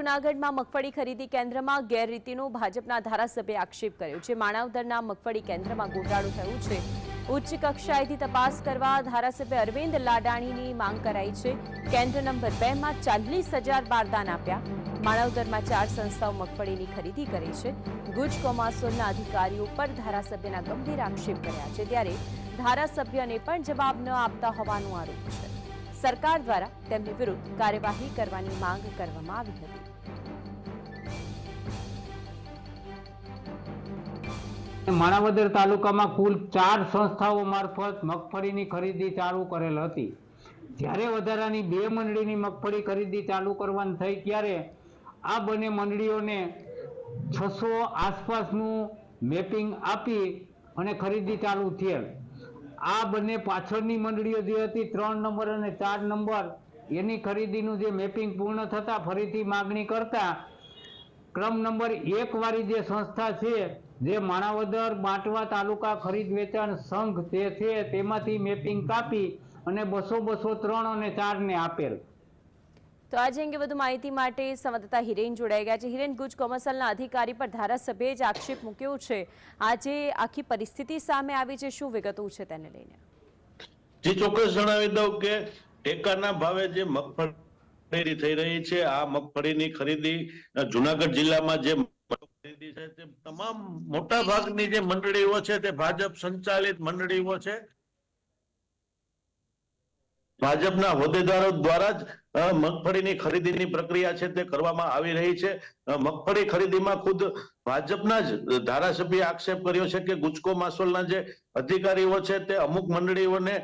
જૂનાગઢમાં મગફળી ખરીદી કેન્દ્રમાં ગેરરીતિનો ભાજપના ધારાસભ્યે આક્ષેપ કર્યો છે. માણાવદરના મગફળી કેન્દ્રમાં ગોટાળો થયો છે. ઉચ્ચ કક્ષાએથી તપાસ કરવા ધારાસભ્ય અરવિંદ લાડાણીની માંગ કરાઈ છે. કેન્દ્ર નંબર બે માં ચાલીસ હજાર બારદાન આપ્યા. માણાવદરમાં ચાર સંસ્થાઓ મગફળીની ખરીદી કરી છે. ગુજ કોમાસોલના અધિકારીઓ પર ધારાસભ્યના ગંભીર આક્ષેપ કર્યા છે. ત્યારે ધારાસભ્યને પણ જવાબ ન આપતા હોવાનો આરોપ છે. સરકાર દ્વારા તેમની વિરુદ્ધ કાર્યવાહી કરવાની માંગ કરવામાં આવી હતી. માણાવદર તાલુકામાં કુલ ચાર સંસ્થાઓ મારફત મગફળીની ખરીદી ચાલુ કરેલ હતી. જ્યારે વધારાની બે મંડળીની મગફળી ખરીદી ચાલુ કરવાની થઈ, ત્યારે આ બંને મંડળીઓને છસો આસપાસનું મેપિંગ આપી અને ખરીદી ચાલુ થયેલ. આ બંને પાછળની મંડળીઓ જે હતી, ત્રણ નંબર અને ચાર નંબર, એની ખરીદીનું જે મેપિંગ પૂર્ણ થતાં ફરીથી માગણી કરતા, ક્રમ નંબર એક વાળી જે સંસ્થા છે, જે માણાવદર બાંટવા તાલુકા ખરીદ વેચાણ સંઘ જે છે, તેમાંથી મેપિંગ કાપી અને બસો બસો ત્રણ અને ચારને આપેલ. તો આજે અંગે વધુ માહિતી માટે સંવાદદાતા હિરેન જોડાઈ ગયા છે. હિરેન, ગુજ કોમર્સલના અધિકારી પર ધારાસભ્યે જ આક્ષેપ મૂક્યો છે. આજે આખી પરિસ્થિતિ સામે આવી છે. શું વિગતો છે તેને લઈને? જે, ચોક્કસ જણાવી દઉં કે ટેકાના ભાવે જે મગફળી થઈ રહી છે, આ મગફળીની ખરીદી જુનાગઢ જિલ્લામાં જે ખરીદી છે, તે તમામ મોટા ભાગની જે મંડળીઓ છે, તે ભાજપ સંચાલિત મંડળીઓ છે. ભાજપના હોદ્દેદારો દ્વારા જ મગફળીની ખરીદીની પ્રક્રિયા છે તે કરવામાં આવી રહી છે. મગફળી ખરીદીમાં ખુદ ભાજપના જ ધારાસભ્ય આક્ષેપ કર્યો છે કે ગુજકો માસોલના જે અધિકારીઓ છે તે અમુક મંડળીઓને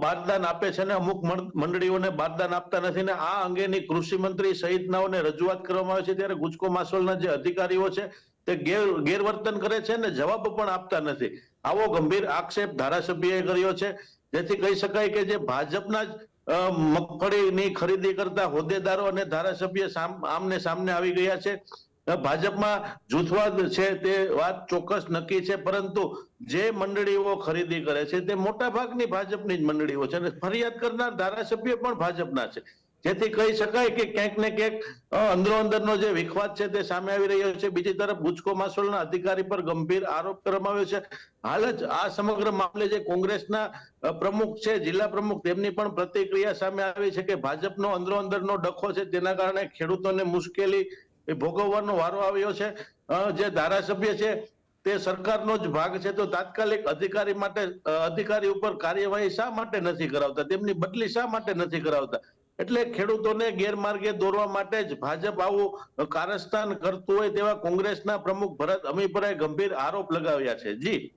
બારદાન આપે છે ને અમુક મંડળીઓને બારદાન આપતા નથી ને આ અંગેની કૃષિ મંત્રી સહિતનાઓને રજૂઆત કરવામાં આવે છે ત્યારે ગુજકો માસોલના જે અધિકારીઓ છે તે ગેર, ગેરવર્તન કરે છે ને જવાબ પણ આપતા નથી. આવો ગંભીર આક્ષેપ ધારાસભ્યએ કર્યો છે. જેથી કહી શકાય કે જે ભાજપના જ મગફળીની ખરીદી કરતા હોદ્દેદારો અને ધારાસભ્ય આમને સામને આવી ગયા છે. ભાજપમાં જૂથવાદ છે તે વાત ચોક્કસ નક્કી છે, પરંતુ જે મંડળીઓ ખરીદી કરે છે તે મોટા ભાગની ભાજપની જ મંડળીઓ છે અને ફરિયાદ કરનાર ધારાસભ્ય પણ ભાજપના છે. જેથી કહી શકાય કે ક્યાંક ને ક્યાંક અંદરો અંદરનો જે વિખવાદ છે તે સામે આવી રહ્યો છે. બીજી તરફ ગુજકો માસોલના અધિકારી પર ગંભીર આરોપ કરવામાં આવ્યો છે. હાલ જ આ સમગ્ર મામલે જે કોંગ્રેસના પ્રમુખ છે, જિલ્લા પ્રમુખ, તેમની પણ પ્રતિક્રિયા સામે આવી છે કે ભાજપનો અંદરો અંદરનો ડખો છે. તેના કારણે ખેડૂતોને મુશ્કેલી ભોગવવાનો વારો આવ્યો છે. જે ધારાસભ્ય છે તે સરકારનો જ ભાગ છે. તો તાત્કાલિક અધિકારી માટે અધિકારી ઉપર કાર્યવાહી શા માટે નથી કરાવતા? તેમની બદલી શા માટે નથી કરાવતા? એટલે ખેડૂતોને ગેરમાર્ગે દોરવા માટે જ ભાજપ આવું કારસ્તાન કરતું હોય તેવા કોંગ્રેસના પ્રમુખ ભરત અમીપરાએ ગંભીર આરોપ લગાવ્યા છે. જી.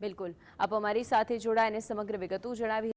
બિલકુલ. આપ અમારી સાથે જોડાય અને સમગ્ર વિગતો જણાવી